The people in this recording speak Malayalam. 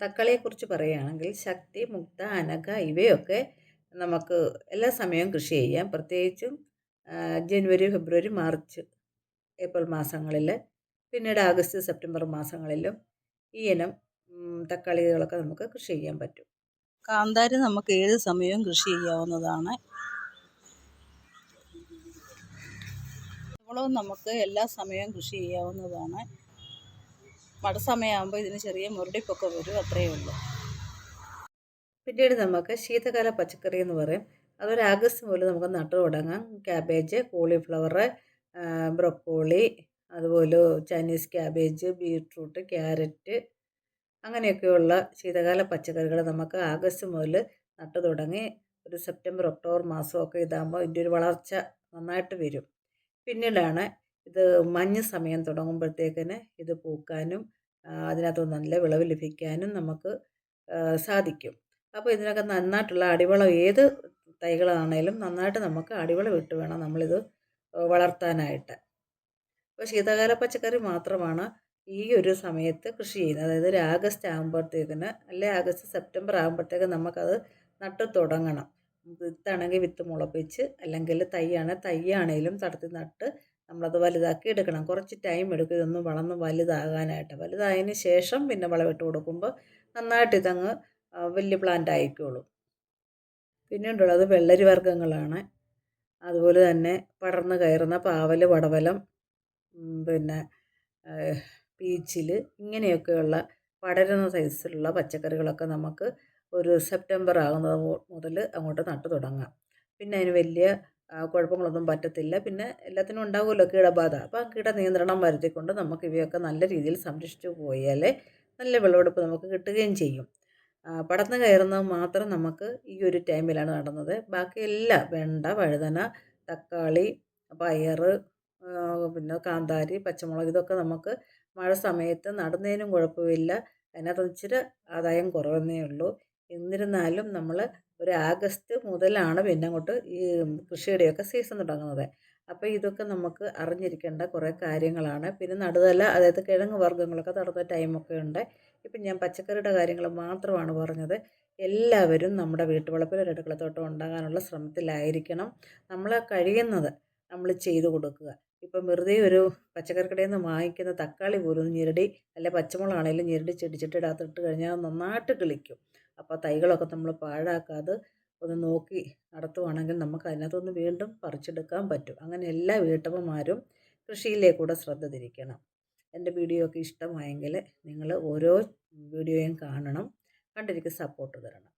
തക്കാളിയെക്കുറിച്ച് പറയുകയാണെങ്കിൽ ശക്തി മുക്ത അനക ഇവയൊക്കെ നമുക്ക് എല്ലാ സമയവും കൃഷി ചെയ്യാം. പ്രത്യേകിച്ചും ജനുവരി ഫെബ്രുവരി മാർച്ച് ഏപ്രിൽ മാസങ്ങളിൽ പിന്നീട് ആഗസ്റ്റ് സെപ്റ്റംബർ മാസങ്ങളിലും ഈ ഇനം തക്കാളികളൊക്കെ നമുക്ക് കൃഷി ചെയ്യാൻ പറ്റും. കാന്താരി നമുക്ക് ഏത് സമയവും കൃഷി ചെയ്യാവുന്നതാണ്. മുളകും നമുക്ക് എല്ലാ സമയവും കൃഷി ചെയ്യാവുന്നതാണ്. മഴ സമയമാകുമ്പോൾ ഇതിന് ചെറിയ മുരടിപ്പൊക്കെ വരും അത്രയേ ഉള്ളൂ. പിന്നീട് നമുക്ക് ശീതകാല പച്ചക്കറി എന്ന് പറയും. അതൊരു ആഗസ്റ്റ് മുതൽ നമുക്ക് നട്ടു തുടങ്ങാം. ക്യാബേജ് കോളിഫ്ലവർ ബ്രൊക്കോളി അതുപോലെ ചൈനീസ് ക്യാബേജ് ബീട്രൂട്ട് ക്യാരറ്റ് അങ്ങനെയൊക്കെയുള്ള ശീതകാല പച്ചക്കറികൾ നമുക്ക് ആഗസ്റ്റ് മുതൽ നട്ടു തുടങ്ങി ഒരു സെപ്റ്റംബർ ഒക്ടോബർ മാസമൊക്കെ ഇതാകുമ്പോൾ ഇതിന്റെ ഒരു വളർച്ച നന്നായിട്ട് വരും. പിന്നീടാണ് ഇത് മഞ്ഞ സമയം തുടങ്ങുമ്പോഴത്തേക്കിന് ഇത് പൂക്കാനും അതിനകത്ത് നല്ല വിളവ് ലഭിക്കാനും നമുക്ക് സാധിക്കും. അപ്പോൾ ഇതിനൊക്കെ നന്നായിട്ടുള്ള അടിവളം ഏത് തൈകളാണേലും നന്നായിട്ട് നമുക്ക് അടിവളം ഇട്ട് വേണം നമ്മളിത് വളർത്താനായിട്ട്. അപ്പോൾ ശീതകാല പച്ചക്കറി മാത്രമാണ് ഈ ഒരു സമയത്ത് കൃഷി ചെയ്യുന്നത്. അതായത് ഒരു ആഗസ്റ്റ് ആകുമ്പോഴത്തേക്കിന് അല്ലെ ആഗസ്റ്റ് സെപ്റ്റംബർ ആകുമ്പോഴത്തേക്ക് നമുക്കത് നട്ട് തുടങ്ങണം. വിത്താണെങ്കിൽ വിത്ത് മുളപ്പിച്ച് അല്ലെങ്കിൽ തൈയാണ് തൈയാണേലും തടത്തി നട്ട് നമ്മളത് വലുതാക്കി എടുക്കണം. കുറച്ച് ടൈം എടുക്കും ഇതൊന്ന് വളർന്ന് വലുതാകാനായിട്ട്. വലുതായതിന് ശേഷം പിന്നെ വളമിട്ട് കൊടുക്കുമ്പോൾ നന്നായിട്ട് ഇതങ്ങ് വലിയ പ്ലാന്റ് ആയിക്കോളും. പിന്നീടുള്ളത് വെള്ളരി വർഗങ്ങളാണ്. അതുപോലെ തന്നെ പടർന്ന് കയറുന്ന പാവൽ വടവലം പിന്നെ പീച്ചിൽ ഇങ്ങനെയൊക്കെയുള്ള പടരുന്ന സൈസിലുള്ള പച്ചക്കറികളൊക്കെ നമുക്ക് ഒരു സെപ്റ്റംബർ ആകുന്നത് മുതൽ അങ്ങോട്ട് നട്ടു തുടങ്ങാം. പിന്നെ അതിന് വലിയ കുഴപ്പങ്ങളൊന്നും പറ്റത്തില്ല. പിന്നെ എല്ലാത്തിനും ഉണ്ടാകുമല്ലോ കീടബാധ. അപ്പോൾ ആ കീട നിയന്ത്രണം വരുത്തിക്കൊണ്ട് നമുക്ക് ഇവയൊക്കെ നല്ല രീതിയിൽ സംരക്ഷിച്ചു പോയാലേ നല്ല വിളവെടുപ്പ് നമുക്ക് കിട്ടുകയും ചെയ്യും. പടർന്ന് കയറുന്നത് മാത്രം നമുക്ക് ഈ ഒരു ടൈമിലാണ് നടന്നത്. ബാക്കിയെല്ലാം വെണ്ട വഴുതന തക്കാളി പയർ പിന്നെ കാന്താരി പച്ചമുളക് ഇതൊക്കെ നമുക്ക് മഴ സമയത്ത് നടുന്നതിനും കുഴപ്പമില്ല. അതിനകത്ത് ഇച്ചിരി ആദായം കുറവെന്നേ ഉള്ളൂ. എന്നിരുന്നാലും നമ്മൾ ഒരു ആഗസ്റ്റ് മുതലാണ് പിന്നെ അങ്ങോട്ട് ഈ കൃഷിയുടെയൊക്കെ സീസൺ തുടങ്ങുന്നത്. അപ്പോൾ ഇതൊക്കെ നമുക്ക് അറിഞ്ഞിരിക്കേണ്ട കുറേ കാര്യങ്ങളാണ്. പിന്നെ നടുതല അതായത് കിഴങ്ങ് വർഗങ്ങളൊക്കെ നടന്ന ടൈമൊക്കെ ഉണ്ട്. ഇപ്പം ഞാൻ പച്ചക്കറിയുടെ കാര്യങ്ങൾ മാത്രമാണ് പറഞ്ഞത്. എല്ലാവരും നമ്മുടെ വീട്ടുവളപ്പിൽ ഒരു അടുക്കളത്തോട്ടം ഉണ്ടാകാനുള്ള ശ്രമത്തിലായിരിക്കണം നമ്മൾ കഴിയുന്നത് നമ്മൾ ചെയ്തു കൊടുക്കുക. ഇപ്പം വെറുതെ ഒരു പച്ചക്കറി കടയിൽ നിന്ന് വാങ്ങിക്കുന്ന തക്കാളി പോലും ഞെരടി അല്ലെ പച്ചമുളകാണെങ്കിലും ഞെരടി ചെടിച്ചിട്ട് ഇടാത്തിട്ട് കഴിഞ്ഞാൽ നന്നായിട്ട് കിളിക്കും. അപ്പോൾ തൈകളൊക്കെ നമ്മൾ പാഴാക്കാതെ ഒന്ന് നോക്കി നടത്തുവാണെങ്കിൽ നമുക്ക് അതിനകത്തുനിന്ന് വീണ്ടും പറിച്ചെടുക്കാൻ പറ്റും. അങ്ങനെ എല്ലാ വീട്ടമ്മമാരും കൃഷിയിലേക്കൂടെ ശ്രദ്ധ തിരിക്കണം. എന്റെ വീഡിയോ ഒക്കെ ഇഷ്ടമായെങ്കിൽ നിങ്ങൾ ഓരോ വീഡിയോയും കാണണം. കണ്ടിരിക്കും സപ്പോർട്ട് തരണം.